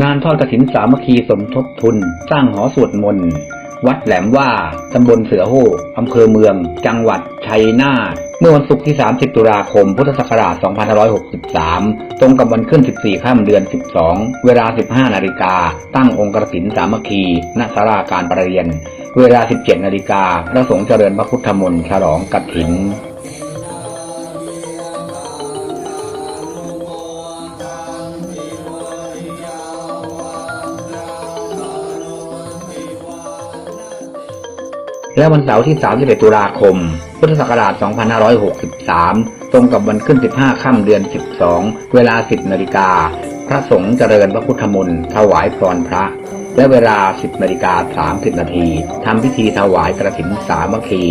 งานทอดกระถินสามัคคีสมทบทุน สร้างหอสวดมนต์ วัดแหลมว่า ตำบลเสือโหอำเภอเมือง จังหวัดชัยนาท เมื่อวันศุกร์ที่ 30 ตุลาคม พุทธศักราช 2563 ตรงกับวันขึ้น 14ค่ำเดือน 12 เวลา 15 นาฬิกา ตั้งองค์กระถินสามัคคีณศาลาการประเรียน เวลา 17 นาฬิกา พระสงฆ์เจริญพระพุทธมนต์ฉลองกฐิน และวันเสาร์ที่ 31 ตุลาคม พุทธศักราช 2563 ตรงกับวันขึ้น 15 ค่ำเดือน 12 เวลา 10 นาฬิกา พระสงฆ์เจริญพระพุทธมนต์ถวายพรพระ และเวลา 10 นาฬิกา 30 นาที ทำพิธีถวายกระถินสามัคคี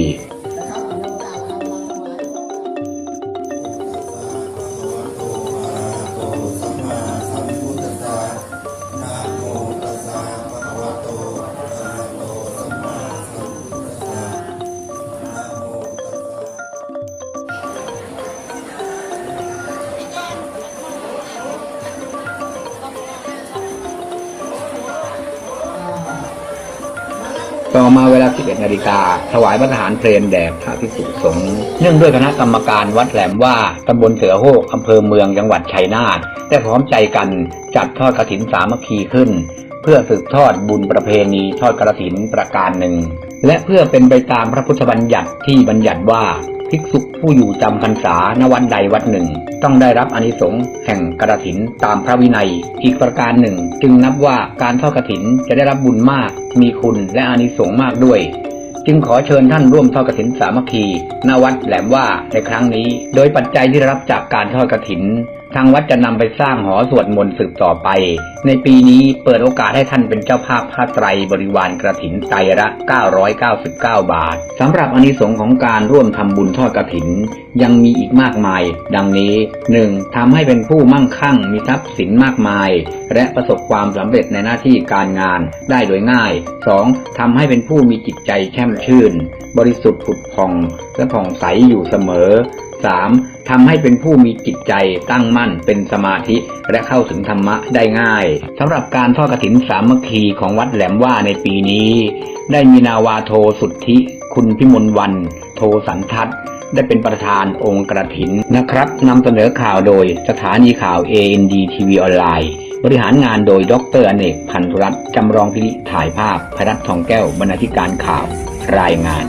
ต่อมาเวลา 11 นาฬิกา ถวายพระทหารเพลนแด่พระภิกษุสงฆ์เนื่องด้วยคณะกรรมการวัดแหลมว่าตำบลเสือโหกอำเภอเมืองจังหวัดชัยนาทได้พร้อมใจกันจัดทอดกระถินสามัคคีขึ้น เพื่อสืบทอดบุญประเพณีทอดกระถินประการหนึ่ง และเพื่อเป็นไปตามพระพุทธบัญญัติที่บัญญัติว่า ภิกษุผู้อยู่จำพรรษาณวัดใดวัดหนึ่ง ต้องได้รับอนิสงส์แห่งกระถินตามพระวินัย อีกประการหนึ่ง จึงนับว่าการทอดกระถินจะได้รับบุญมาก มีคุณและอนิสงส์มากด้วย จึงขอเชิญท่านร่วมทอดกระถินสามัคคีณวัดแหลมว่าในครั้งนี้ โดยปัจจัยที่ได้รับจากการทอดกระถิน ทางวัดจะนำไปสร้างหอสวดมนต์สืบต่อไป ในปีนี้เปิดโอกาสให้ท่านเป็นเจ้าภาพผ้าไตรบริวารกระถินไตรละ 999 บาทสำหรับอานิสงส์ของการร่วมทำบุญทอดกฐิน ยังมีอีกมากมาย ดังนี้ 1. ทำให้เป็นผู้มั่งคั่งมีทรัพย์สินมากมาย และประสบความสำเร็จในหน้าที่การงานได้โดยง่าย 2. ทำให้เป็นผู้มีจิตใจแช่มชื่น บริสุทธิ์ผุดผ่องและผ่องใสอยู่เสมอ 3. ทำให้เป็นผู้มีจิตใจตั้งมั่นเป็นสมาธิและเข้าถึงธรรมะได้ง่ายสำหรับการทอดกฐินสามัคคีของวัดแหลมว่าในปีนี้ ได้มีนาวาโทสุทธิ คุณพิมลวัน โทสันทัศน์ได้เป็นประธานองค์กระถินนะครับนำเสนอข่าวโดยสถานีข่าว AND TV ออนไลน์ บริหารงานโดยดรอเนกพันธุรัตน์จำรองพิริถ่ายภาพพรัตน์ทองแก้วบรรณาธิการข่าวรายงาน